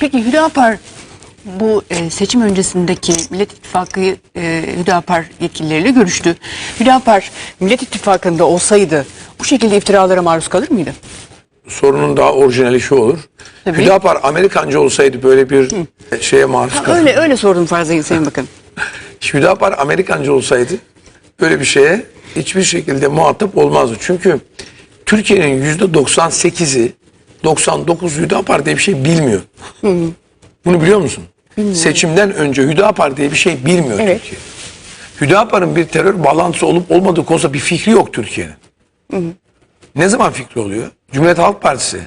Peki Hüdapar bu e, seçim öncesindeki Millet İttifakı e, Hüdapar yetkilileriyle görüştü. Hüdapar Millet İttifakı'nda olsaydı bu şekilde iftiralara maruz kalır mıydı? sorunun daha orijinali şu olur. Tabii. Hüdapar Amerikancı olsaydı böyle bir şeye maruz kalır. öyle öyle sordum farzayı Sayın Bakan. Hüdapar Amerikancı olsaydı böyle bir şeye hiçbir şekilde muhatap olmazdı. Çünkü Türkiye'nin yüzde 98'i 99 Hüdapar diye bir şey bilmiyor. Bunu biliyor musun? Seçimden önce Hüdapar diye bir şey bilmiyor Evet. Türkiye. Hüdapar'ın bir terör bağlantısı olup olmadığı konusunda bir fikri yok Türkiye'nin. Ne zaman fikri oluyor? Cumhuriyet Halk Partisi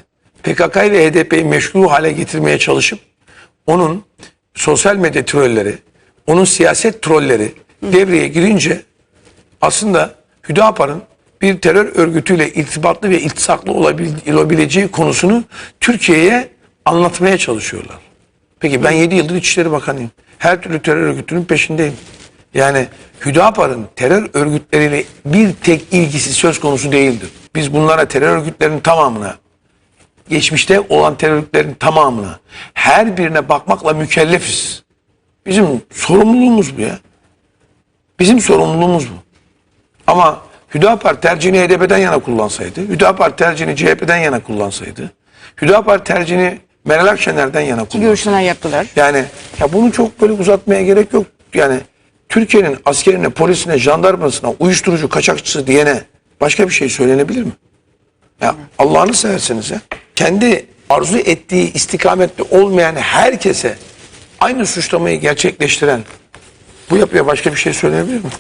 PKK ile HDP'yi meşru hale getirmeye çalışıp onun sosyal medya trolleri, onun siyaset trolleri devreye girince aslında Hüdapar'ın bir terör örgütüyle irtibatlı ve iltisaklı olabil- olabileceği konusunu Türkiye'ye anlatmaya çalışıyorlar. Peki ben 7 yıldır İçişleri Bakanıyım. Her türlü terör örgütünün peşindeyim. Yani Hüdapar'ın terör örgütleriyle bir tek ilgisi söz konusu değildir. Biz bunlara terör örgütlerinin tamamına, geçmişte olan terör örgütlerinin tamamına, her birine bakmakla mükellefiz. Bizim sorumluluğumuz bu ya. Bizim sorumluluğumuz bu. Ama Hüdapar tercihini HDP'den yana kullansaydı, Hüdapar tercihini CHP'den yana kullansaydı, Hüdapar tercihini Meral Akşener'den yana kullansaydı. Görüşmeler yaptılar. Yani ya bunu çok böyle uzatmaya gerek yok. Yani Türkiye'nin askerine, polisine, jandarmasına, uyuşturucu kaçakçısı diyene başka bir şey söylenebilir mi? Ya Allah'ını seversiniz ya. Kendi arzu ettiği istikamette olmayan herkese aynı suçlamayı gerçekleştiren bu yapıya başka bir şey söylenebilir mi?